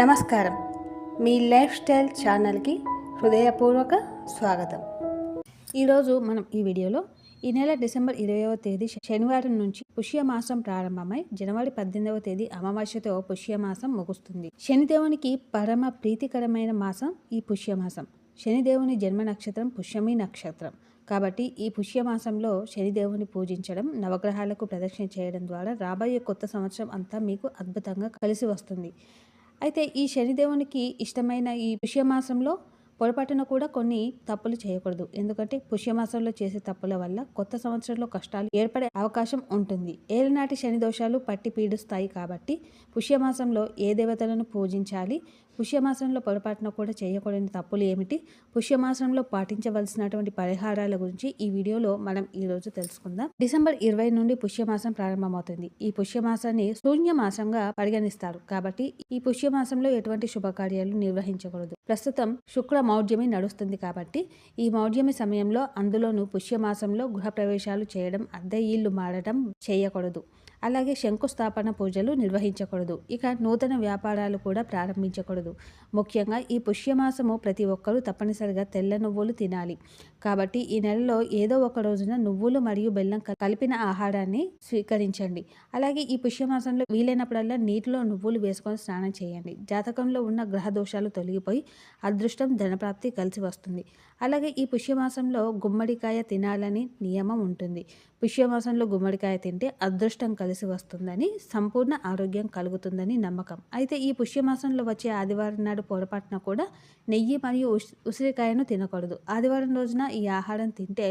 నమస్కారం. మీ life style ఛానల్కి హృదయపూర్వక స్వాగతం. ఈరోజు మనం ఈ వీడియోలో ఈ నెల డిసెంబర్ ఇరవైవ తేదీ శనివారం నుంచి పుష్యమాసం ప్రారంభమై జనవరి పద్దెనిమిదవ తేదీ అమావాస్యతో పుష్యమాసం ముగుస్తుంది. శనిదేవునికి పరమ ప్రీతికరమైన మాసం ఈ పుష్యమాసం. శనిదేవుని జన్మ నక్షత్రం పుష్యమి నక్షత్రం. కాబట్టి ఈ పుష్యమాసంలో శనిదేవుని పూజించడం నవగ్రహాలకు ప్రదక్షిణ చేయడం ద్వారా రాబోయే కొత్త సంవత్సరం అంతా మీకు అద్భుతంగా కలిసి వస్తుంది. అయితే ఈ శనిదేవునికి ఇష్టమైన ఈ పుష్యమాసంలో పొరపాటున కూడా కొన్ని తప్పులు చేయకూడదు. ఎందుకంటే పుష్యమాసంలో చేసే తప్పుల వల్ల కొత్త సంవత్సరంలో కష్టాలు ఏర్పడే అవకాశం ఉంటుంది. ఏలనాటి శని దోషాలు పట్టి పీడిస్తాయి కాబట్టి పుష్యమాసంలో ఏ దేవతలను పూజించాలి? పుష్యమాసంలో పొరపాటున కూడా చేయకూడని తప్పులు ఏమిటి? పుష్యమాసంలో పాటించవలసినటువంటి పరిహారాల గురించి ఈ వీడియోలో మనం ఈరోజు తెలుసుకుందాం. డిసెంబర్ ఇరవై నుండి పుష్యమాసం ప్రారంభమవుతుంది. ఈ పుష్యమాసాన్ని శూన్యమాసంగా పరిగణిస్తారు. కాబట్టి ఈ పుష్యమాసంలో ఎటువంటి శుభకార్యాలు నిర్వహించకూడదు. ప్రస్తుతం శుక్ర మౌఢ్యమి నడుస్తుంది కాబట్టి ఈ మౌఢ్యమి సమయంలో అందులోనూ పుష్యమాసంలో గృహప్రవేశాలు చేయడం అద్దె ఇల్లు మారడం చేయకూడదు. అలాగే శంకుస్థాపన పూజలు నిర్వహించకూడదు. ఇక నూతన వ్యాపారాలు కూడా ప్రారంభించకూడదు. ముఖ్యంగా ఈ పుష్యమాసము ప్రతి ఒక్కరూ తప్పనిసరిగా తెల్ల నువ్వులు తినాలి. కాబట్టి ఈ నెలలో ఏదో ఒక రోజున నువ్వులు మరియు బెల్లం కలిపిన ఆహారాన్ని స్వీకరించండి. అలాగే ఈ పుష్యమాసంలో వీలైనప్పుడల్లా నీటిలో నువ్వులు వేసుకొని స్నానం చేయండి. జాతకంలో ఉన్న గ్రహ దోషాలు తొలగిపోయి అదృష్టం ధనప్రాప్తి కలిసి వస్తుంది. అలాగే ఈ పుష్యమాసంలో గుమ్మడికాయ తినాలని నియమం ఉంటుంది. పుష్యమాసంలో గుమ్మడికాయ తింటే అదృష్టం కలిసి వస్తుందని సంపూర్ణ ఆరోగ్యం కలుగుతుందని నమ్మకం. అయితే ఈ పుష్యమాసంలో వచ్చే ఆదివారం నాడు పొరపాటున కూడా నెయ్యి మరియు ఉసిరికాయను తినకూడదు. ఆదివారం రోజున ఈ ఆహారం తింటే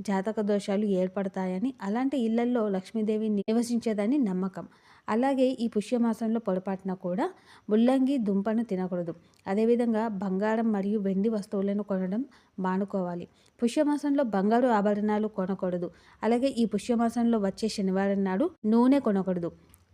జాతక దోషాలు ఏర్పడతాయని అలాంటి ఇళ్ళల్లో లక్ష్మీదేవి నివసించేదని నమ్మకం. అలాగే ఈ పుష్యమాసంలో పొరపాటున కూడా ముల్లంగి దుంపను తినకూడదు. అదేవిధంగా బంగారం మరియు వెండి వస్తువులను కొనడం మానుకోవాలి. పుష్యమాసంలో బంగారు ఆభరణాలు కొనకూడదు. అలాగే ఈ పుష్యమాసంలో వచ్చే శనివారం నాడు నూనె కొనకూడదు.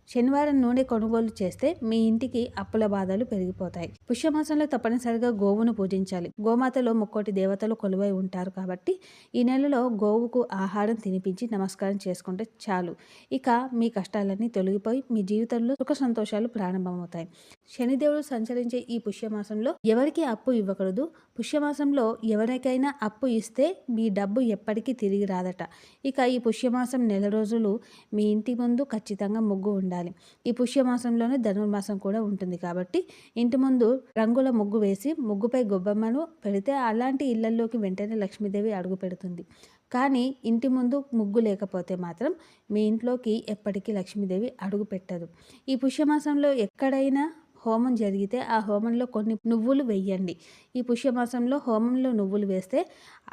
శనివారం నూనె కొనుగోలు చేస్తే మీ ఇంటికి అప్పుల బాధలు పెరిగిపోతాయి. పుష్యమాసంలో తప్పనిసరిగా గోవును పూజించాలి. గోమాతలో ముక్కోటి దేవతలు కొలువై ఉంటారు కాబట్టి ఈ నెలలో గోవుకు ఆహారం తినిపించి నమస్కారం చేసుకుంటే చాలు. ఇక మీ కష్టాలన్నీ తొలగిపోయి మీ జీవితంలో సుఖ సంతోషాలు ప్రారంభమవుతాయి. శనిదేవుడు సంచరించే ఈ పుష్యమాసంలో ఎవరికి అప్పు ఇవ్వకూడదు. పుష్యమాసంలో ఎవరికైనా అప్పు ఇస్తే మీ డబ్బు ఎప్పటికీ తిరిగి రాదట. ఇక ఈ పుష్యమాసం నెల రోజులు మీ ఇంటి ముందు ఖచ్చితంగా ముగ్గు ఉండాలి. ఉండాలి. ఈ పుష్యమాసంలోనే ధనుర్మాసం కూడా ఉంటుంది కాబట్టి ఇంటి ముందు రంగుల ముగ్గు వేసి ముగ్గుపై గొబ్బమ్మను పెడితే అలాంటి ఇళ్ళలోకి వెంటనే లక్ష్మీదేవి అడుగు పెడుతుంది. కానీ ఇంటి ముందు ముగ్గు లేకపోతే మాత్రం మీ ఇంట్లోకి ఎప్పటికీ లక్ష్మీదేవి అడుగు పెట్టదు. ఈ పుష్యమాసంలో ఎక్కడైనా హోమం జరిగితే ఆ హోమంలో కొన్ని నువ్వులు వెయ్యండి ఈ పుష్యమాసంలో హోమంలో నువ్వులు వేస్తే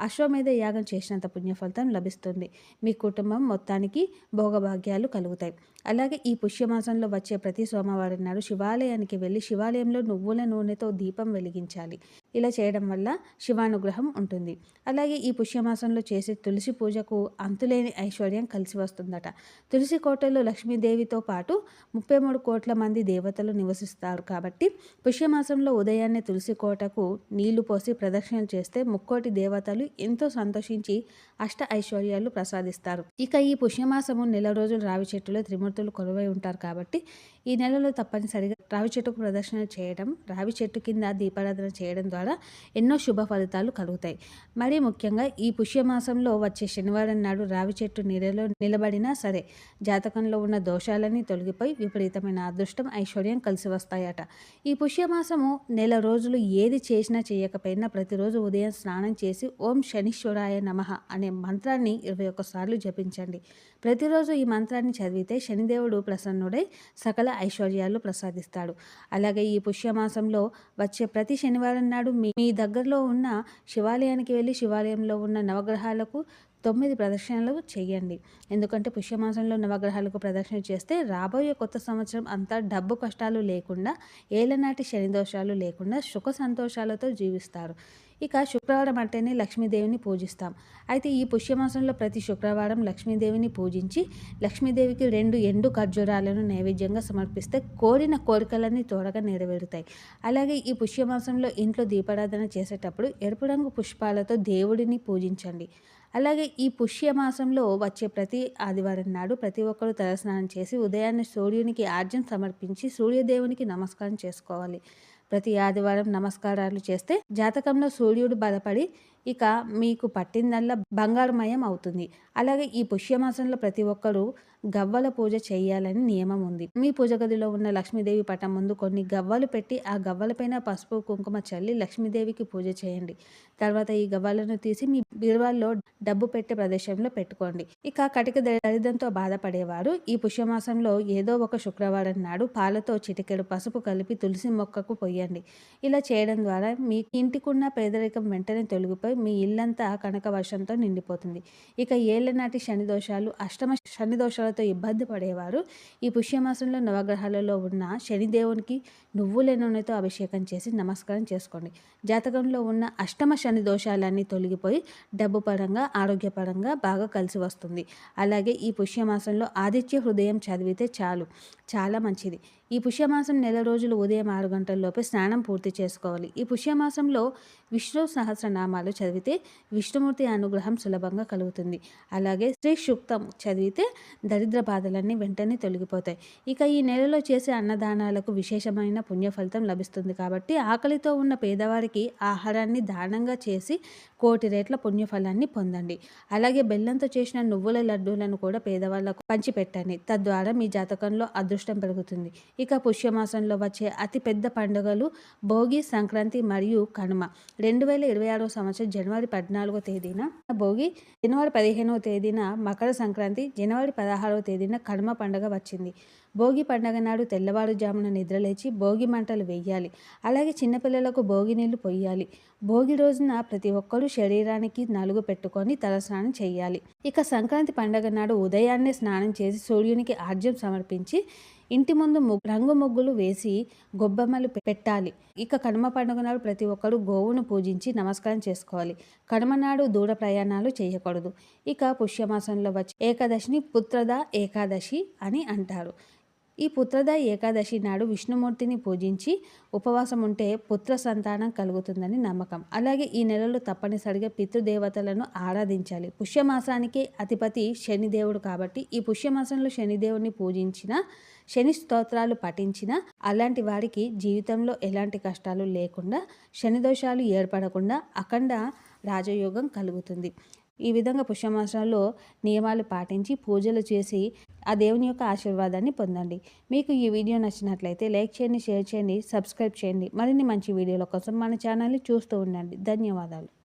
అశ్వమేధ యాగం చేసినంత పుణ్యఫలితం లభిస్తుంది. మీ కుటుంబం మొత్తానికి భోగభాగ్యాలు కలుగుతాయి. అలాగే ఈ పుష్యమాసంలో వచ్చే ప్రతి సోమవారం నాడు శివాలయానికి వెళ్ళి శివాలయంలో నువ్వుల నూనెతో దీపం వెలిగించాలి. ఇలా చేయడం వల్ల శివానుగ్రహం ఉంటుంది. అలాగే ఈ పుష్యమాసంలో చేసే తులసి పూజకు అంతులేని ఐశ్వర్యం కలిసి వస్తుందట. తులసి కోటలో లక్ష్మీదేవితో పాటు ముప్పై మూడు కోట్ల మంది దేవతలు నివసిస్తారు కాబట్టి పుష్యమాసంలో ఉదయాన్నే తులసి కోటకు నీళ్ళు పోసి ప్రదక్షిణలు చేస్తే ముక్కోటి దేవతలు ఎంతో సంతోషించి అష్ట ఐశ్వర్యాలు ప్రసాదిస్తారు. ఇక ఈ పుష్యమాసము నెల రోజులు రావి చెట్టులో త్రిమూర్తులు కొలువై ఉంటారు కాబట్టి ఈ నెలలో తప్పనిసరిగా రావి చెట్టుకు ప్రదర్శన చేయడం రావి చెట్టు కింద దీపారాధన చేయడం ద్వారా ఎన్నో శుభ ఫలితాలు కలుగుతాయి. మరీ ముఖ్యంగా ఈ పుష్యమాసంలో వచ్చే శనివారం నాడు రావి చెట్టు నీడలో నిలబడినా సరే జాతకంలో ఉన్న దోషాలన్నీ తొలగిపోయి విపరీతమైన అదృష్టం ఐశ్వర్యం కలిసి వస్తాయట. ఈ పుష్యమాసము నెల రోజులు ఏది చేసినా చేయకపోయినా ప్రతిరోజు ఉదయం స్నానం చేసి ఓం శనీశ్వరాయ నమ అనే మంత్రాన్ని ఇరవై ఒక్కసార్లు జపించండి. ప్రతిరోజు ఈ మంత్రాన్ని చదివితే శనిదేవుడు ప్రసన్నుడై సకల ఐశ్వర్యాలు ప్రసాదిస్తాడు. అలాగే ఈ పుష్యమాసంలో వచ్చే ప్రతి శనివారం నాడు మీ మీ దగ్గరలో ఉన్న శివాలయానికి వెళ్ళి శివాలయంలో ఉన్న నవగ్రహాలకు తొమ్మిది ప్రదక్షిణలు చేయండి. ఎందుకంటే పుష్యమాసంలో నవగ్రహాలకు ప్రదక్షిణ చేస్తే రాబోయే కొత్త సంవత్సరం అంతా డబ్బు కష్టాలు లేకుండా ఏలనాటి శనిదోషాలు లేకుండా సుఖ సంతోషాలతో జీవిస్తారు. ఇక శుక్రవారం అంటేనే లక్ష్మీదేవిని పూజిస్తాం. అయితే ఈ పుష్యమాసంలో ప్రతి శుక్రవారం లక్ష్మీదేవిని పూజించి లక్ష్మీదేవికి రెండు ఎండు ఖర్జూరాలను నైవేద్యంగా సమర్పిస్తే కోరిన కోరికలన్నీ త్వరగా నెరవేరుతాయి. అలాగే ఈ పుష్యమాసంలో ఇంట్లో దీపారాధన చేసేటప్పుడు ఎరుపు రంగు పుష్పాలతో దేవుడిని పూజించండి. అలాగే ఈ పుష్యమాసంలో వచ్చే ప్రతి ఆదివారం నాడు ప్రతి ఒక్కరూ తలస్నానం చేసి ఉదయాన్నే సూర్యునికి ఆర్జం సమర్పించి సూర్యదేవునికి నమస్కారం చేసుకోవాలి. ప్రతి ఆదివారం నమస్కారాలు చేస్తే జాతకంలో సూర్యుడు బలపడి ఇక మీకు పట్టిందల్లా బంగారుమయం అవుతుంది. అలాగే ఈ పుష్యమాసంలో ప్రతి ఒక్కరూ గవ్వల పూజ చేయాలని నియమం ఉంది. మీ పూజ గదిలో ఉన్న లక్ష్మీదేవి పటం ముందు కొన్ని గవ్వలు పెట్టి ఆ గవ్వలపైన పసుపు కుంకుమ చల్లి లక్ష్మీదేవికి పూజ చేయండి. తర్వాత ఈ గవ్వలను తీసి మీ బీరువాల్లో డబ్బు పెట్టే ప్రదేశంలో పెట్టుకోండి. ఇక కటిక దరిద్రంతో బాధపడేవారు. ఈ పుష్యమాసంలో ఏదో ఒక శుక్రవారం నాడు పాలతో చిటికెడు పసుపు కలిపి తులసి మొక్కకు పొయ్యండి. ఇలా చేయడం ద్వారా మీ ఇంటికున్న పేదరికం వెంటనే తొలగిపోయి మీ ఇల్లంతా కనక వర్షంతో నిండిపోతుంది. ఇక ఏళ్ళనాటి శని దోషాలు అష్టమ శని దోషాలతో ఇబ్బంది పడేవారు. ఈ పుష్యమాసంలో నవగ్రహాలలో ఉన్న శనిదేవునికి నువ్వుల నూనెతో అభిషేకం చేసి నమస్కారం చేసుకోండి. జాతకంలో ఉన్న అష్టమ శని దోషాలన్నీ తొలగిపోయి డబ్బు పరంగా ఆరోగ్యపరంగా బాగా కలిసి వస్తుంది. అలాగే ఈ పుష్యమాసంలో ఆదిత్య హృదయం చదివితే చాలు. చాలా మంచిది. ఈ పుష్యమాసం నెల రోజులు ఉదయం ఆరు గంటల్లోపే స్నానం పూర్తి చేసుకోవాలి. ఈ పుష్యమాసంలో విష్ణు సహస్రనామాలు చదివితే విష్ణుమూర్తి అనుగ్రహం సులభంగా కలుగుతుంది. అలాగే శ్రీ సూక్తం చదివితే దరిద్ర బాధలన్నీ వెంటనే తొలగిపోతాయి. ఇక ఈ నెలలో చేసే అన్నదానాలకు విశేషమైన పుణ్య ఫలితం లభిస్తుంది కాబట్టి ఆకలితో ఉన్న పేదవారికి ఆహారాన్ని దానంగా చేసి కోటి రేట్ల పుణ్యఫలాన్ని పొందండి. అలాగే బెల్లంతో చేసిన నువ్వుల లడ్డూలను కూడా పేదవాళ్ళకు పంచిపెట్టండి. తద్వారా మీ జాతకంలో అదృష్టం పెరుగుతుంది. ఇక పుష్యమాసంలో వచ్చే అతిపెద్ద పండుగలు భోగి సంక్రాంతి మరియు కనుమ. రెండు వేల ఇరవై ఆరో సంవత్సరం జనవరి పద్నాలుగో తేదీన భోగి జనవరి పదిహేనవ తేదీన మకర సంక్రాంతి జనవరి పదహారవ తేదీన కనుమ పండుగ వచ్చింది. భోగి పండగ నాడు తెల్లవారుజామున నిద్రలేచి భోగి మంటలు వేయాలి. అలాగే చిన్నపిల్లలకు భోగి నీళ్ళు పొయ్యాలి. భోగి రోజున ప్రతి ఒక్కరూ శరీరానికి నలుగు పెట్టుకొని తలస్నానం చేయాలి. ఇక సంక్రాంతి పండగ నాడు ఉదయాన్నే స్నానం చేసి సూర్యునికి ఆర్జ్యం సమర్పించి ఇంటి ముందు రంగు ముగ్గులు వేసి గొబ్బెమ్మలు పెట్టాలి. ఇక కనుమ పండుగ నాడు ప్రతి ఒక్కరు గోవును పూజించి నమస్కారం చేసుకోవాలి. కనుమ నాడు దూర ప్రయాణాలు చేయకూడదు. ఇక పుష్యమాసంలో వచ్చి ఏకాదశిని పుత్రద ఏకాదశి అని అంటారు. ఈ పుత్రద ఏకాదశి నాడు విష్ణుమూర్తిని పూజించి ఉపవాసం ఉంటే పుత్ర సంతానం కలుగుతుందని నమ్మకం. అలాగే ఈ నెలలో తప్పనిసరిగా పితృదేవతలను ఆరాధించాలి. పుష్యమాసానికి అధిపతి శనిదేవుడు కాబట్టి ఈ పుష్యమాసంలో శనిదేవుడిని పూజించిన శని స్తోత్రాలు పఠించిన అలాంటి వారికి జీవితంలో ఎలాంటి కష్టాలు లేకుండా శని దోషాలు ఏర్పడకుండా అఖండ రాజయోగం కలుగుతుంది. ఈ విధంగా పుష్యమాసంలో నియమాలు పాటించి పూజలు చేసి ఆ దేవుని యొక్క ఆశీర్వాదాన్ని పొందండి. మీకు ఈ వీడియో నచ్చినట్లయితే లైక్ చేయండి షేర్ చేయండి సబ్స్క్రైబ్ చేయండి. మరిన్ని మంచి వీడియోల కోసం మన ఛానల్ని చూస్తూ ఉండండి. ధన్యవాదాలు.